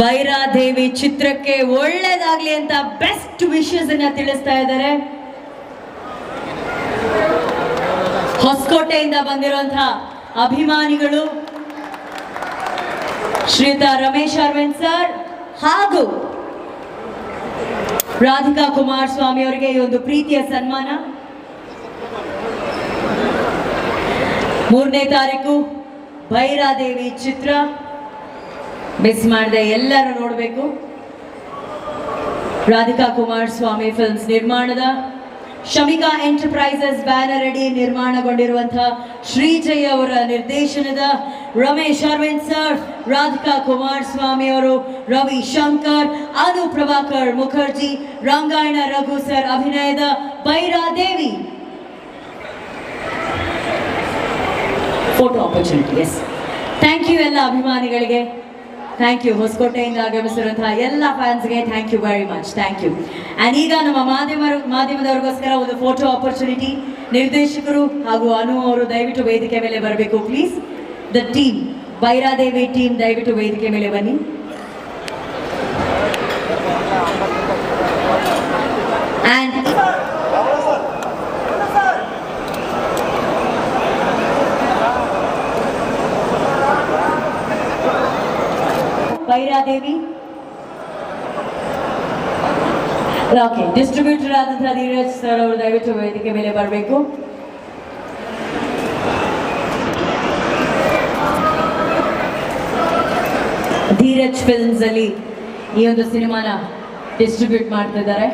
ಭೈರಾದೇವಿ ಚಿತ್ರಕ್ಕೆ ಒಳ್ಳೇದಾಗ್ಲಿ ಅಂತ ಬೆಸ್ಟ್ ವಿಶಸ್ ಅನ್ನ ತಿಳಿಸ್ತಾ ಇದ್ದಾರೆ. ಹೊಸಕೋಟೆಯಿಂದ ಬಂದಿರುವಂತಹ ಅಭಿಮಾನಿಗಳು, ಶ್ರೀಯುತ ರಮೇಶ್ ಅರವಿಂದ್ ಸರ್ ಹಾಗೂ ರಾಧಿಕಾ ಕುಮಾರಸ್ವಾಮಿ ಅವರಿಗೆ ಈ ಒಂದು ಪ್ರೀತಿಯ ಸನ್ಮಾನ. ಮೂರನೇ ತಾರೀಕು ಭೈರಾದೇವಿ ಚಿತ್ರ. ಮಿಸ್ ಮಾಡದೆ ಎಲ್ಲರೂ ನೋಡಬೇಕು. ರಾಧಿಕಾ ಕುಮಾರ್ ಸ್ವಾಮಿ ಫಿಲ್ಮ್ಸ್ ನಿರ್ಮಾಣದ, ಶಮಿಕಾ ಎಂಟರ್ಪ್ರೈಸಸ್ ಬ್ಯಾನರ್ ಅಡಿ ನಿರ್ಮಾಣಗೊಂಡಿರುವಂತಹ ಶ್ರೀಜಯ್ ಅವರ ನಿರ್ದೇಶನದ, ರಮೇಶ್ ಅರವಿಂದ್ ಸರ್ ರಾಧಿಕಾ ಕುಮಾರ್ ಸ್ವಾಮಿ ಅವರು, ರವಿ ಶಂಕರ್, ಅನು ಪ್ರಭಾಕರ್ ಮುಖರ್ಜಿ, ರಂಗಾಯಣ ರಘು ಸರ್ ಅಭಿನಯದ Bhairadevi photo opportunity yes thank you ಎಲ್ಲ ಅಭಿಮಾನಿಗಳಿಗೆ. ಥ್ಯಾಂಕ್ ಯು ಹೊಸಕೋಟೆಯಿಂದ ಆಗಮಿಸಿರುವಂತಹ ಎಲ್ಲ ಫ್ಯಾನ್ಸ್ಗೆ thank you very much thank you and ಈಗ ನಮ್ಮ ಮಾಧ್ಯಮ ಮಾಧ್ಯಮದವರಿಗೋಸ್ಕರ ಒಂದು ಫೋಟೋ ಆಪರ್ಚುನಿಟಿ ನಿರ್ದೇಶಕರು ಹಾಗೂ ಅನು ಅವರು ದಯವಿಟ್ಟು ವೇದಿಕೆ ಮೇಲೆ ಬರಬೇಕು. Please the team Bhairadevi team ದಯವಿಟ್ಟು ವೇದಿಕೆ ಮೇಲೆ ಬನ್ನಿ ಆ್ಯಂಡ್ ಬೈರಾದೇವಿ ಓಕೆ ಡಿಸ್ಟ್ರಿಬ್ಯೂಟರ್ ಆದಂತಹ ಧೀರಜ್ ಸರ್ ಅವರು ದಯವಿಟ್ಟು ವೇದಿಕೆ ಮೇಲೆ ಬರಬೇಕು. ಧೀರಜ್ ಫಿಲ್ಮ್ಸ್ ಅಲ್ಲಿ ಈ ಒಂದು ಸಿನಿಮಾನ ಡಿಸ್ಟ್ರಿಬ್ಯೂಟ್ ಮಾಡ್ತಾ ಇದ್ದಾರೆ.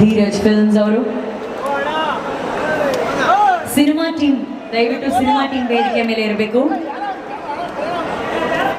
ಧೀರಜ್ ಫಿಲ್ಮ್ಸ್ ಅವರು. ಸಿನಿಮಾ ಟೀಮ್ ದಯವಿಟ್ಟು ಸಿನಿಮಾ ಟೀಮ್ ವೇದಿಕೆ ಮೇಲೆ ಇರಬೇಕು.